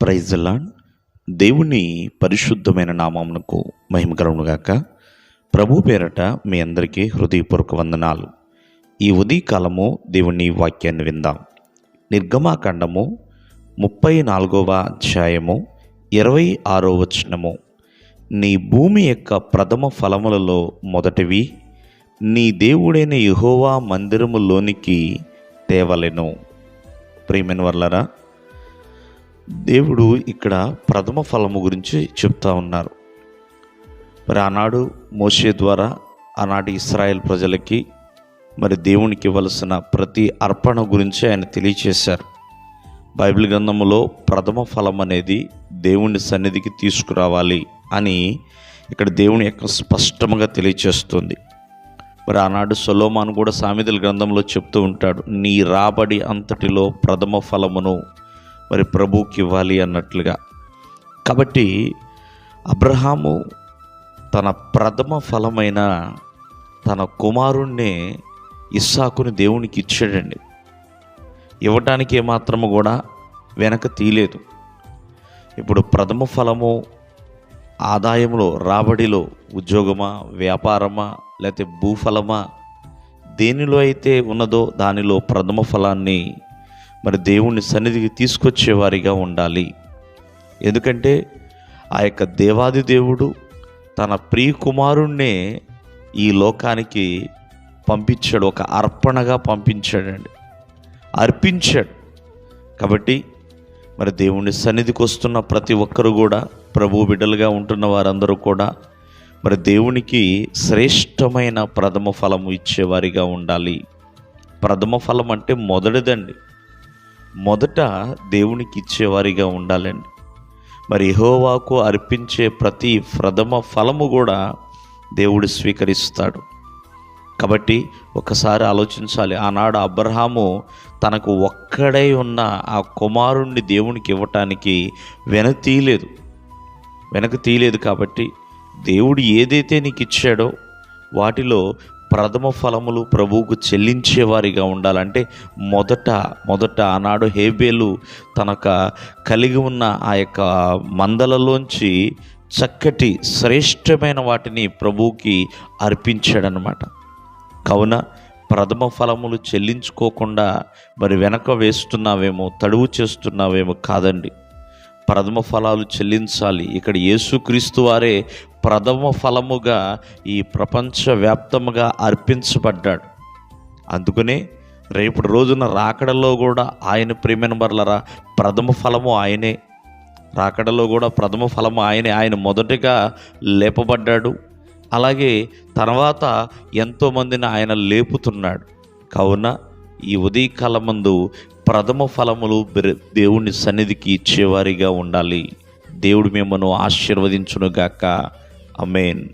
ప్రైజలాన్ దేవుని పరిశుద్ధమైన నామమునకు మహిమకరముగాక ప్రభు పేరట మీ అందరికీ హృదయపూర్వక వందనాలు. ఈ ఉదయకాలము దేవుని వాక్యాన్ని విందాం. నిర్గమాకాండము ముప్పై నాలుగవ అధ్యాయము ఇరవై ఆరో వచనము. నీ భూమి యొక్క ప్రథమ ఫలములలో మొదటివి నీ దేవుడైన యుహోవా మందిరములోనికి తేవలెను. ప్రియమైన వర్లరా దేవుడు ఇక్కడ ప్రథమ ఫలము గురించి చెప్తా ఉన్నారు. మరి ఆనాడు మోషే ద్వారా ఆనాటి ఇస్రాయేల్ ప్రజలకి మరి దేవునికి ఇవ్వలసిన ప్రతి అర్పణ గురించి ఆయన తెలియచేశారు. బైబిల్ గ్రంథములో ప్రథమ ఫలం అనేది దేవుని సన్నిధికి తీసుకురావాలి అని ఇక్కడ దేవుని యొక్క స్పష్టంగా తెలియచేస్తుంది. మరి ఆనాడు సొలోమాన్ కూడా సామెతల గ్రంథంలో చెప్తూ ఉంటాడు నీ రాబడి అంతటిలో ప్రథమ ఫలమును మరి ప్రభువుకి ఇవ్వాలి అన్నట్లుగా. కాబట్టి అబ్రహాము తన ప్రథమ ఫలమైన తన కుమారుణ్ణే ఇస్సాకుని దేవునికి ఇచ్చాడండి. ఇవ్వటానికి ఏమాత్రము కూడా వెనక తీయలేదు. ఇప్పుడు ప్రథమ ఫలము ఆదాయంలో రాబడిలో ఉద్యోగమా వ్యాపారమా లేకపోతే భూఫలమా దేనిలో అయితే ఉన్నదో దానిలో ప్రథమ ఫలాన్ని మరి దేవుని సన్నిధికి తీసుకొచ్చేవారిగా ఉండాలి. ఎందుకంటే ఆ యొక్క దేవాది దేవుడు తన ప్రియ కుమారుణ్ణే ఈ లోకానికి పంపించాడు ఒక అర్పణగా పంపించాడండి. అర్పించాడు. కాబట్టి మరి దేవుని సన్నిధికి వస్తున్న ప్రతి ఒక్కరు కూడా ప్రభు బిడ్డలుగా ఉంటున్న వారందరూ కూడా మరి దేవునికి శ్రేష్టమైన ప్రథమ ఫలము ఇచ్చేవారిగా ఉండాలి. ప్రథమ ఫలం అంటే మొదటిదండి. మొదట దేవునికి ఇచ్చేవారిగా ఉండాలండి. మరి యెహోవాకు అర్పించే ప్రతి ప్రథమ ఫలము కూడా దేవుడు స్వీకరిస్తాడు. కాబట్టి ఒకసారి ఆలోచించాలి ఆనాడు అబ్రహాము తనకు ఒక్కడై ఉన్న ఆ కుమారుణ్ణి దేవునికి ఇవ్వటానికి వెనక తీయలేదు వెనక తీయలేదు కాబట్టి దేవుడు ఏదైతే నీకు ఇచ్చాడో వాటిలో ప్రథమ ఫలములు ప్రభువుకు చెల్లించేవారిగా ఉండాలంటే మొదట మొదట ఆనాడు హేబేలు తనక కలిగి ఉన్న ఆ యొక్క మందలలోంచి చక్కటి శ్రేష్టమైన వాటిని ప్రభువుకి అర్పించాడనమాట కావున ప్రథమ ఫలములు చెల్లించుకోకుండా మరి వెనక వేస్తున్నావేమో తడువు చేస్తున్నావేమో కాదండి. ప్రథమ ఫలాలు చెల్లించాలి. ఇక్కడ యేసుక్రీస్తు వారే ప్రథమ ఫలముగా ఈ ప్రపంచవ్యాప్తముగా అర్పించబడ్డాడు. అందుకనే రేపటి రోజున రాకడలో కూడా ఆయన ప్రేమైన బర్లరా ప్రథమ ఫలము ఆయనే. రాకడలో కూడా ప్రథమ ఫలము ఆయనే. ఆయన మొదటిగా లేపబడ్డాడు. అలాగే తర్వాత ఎంతోమందిని ఆయన లేపుతున్నాడు. కావున ఈ ఉదయకాలమందు ప్రథమ ఫలములు దేవుని సన్నిధికి ఇచ్చేవారిగా ఉండాలి. దేవుడు మిమ్మను ఆశీర్వదించునుగాక. అమేన్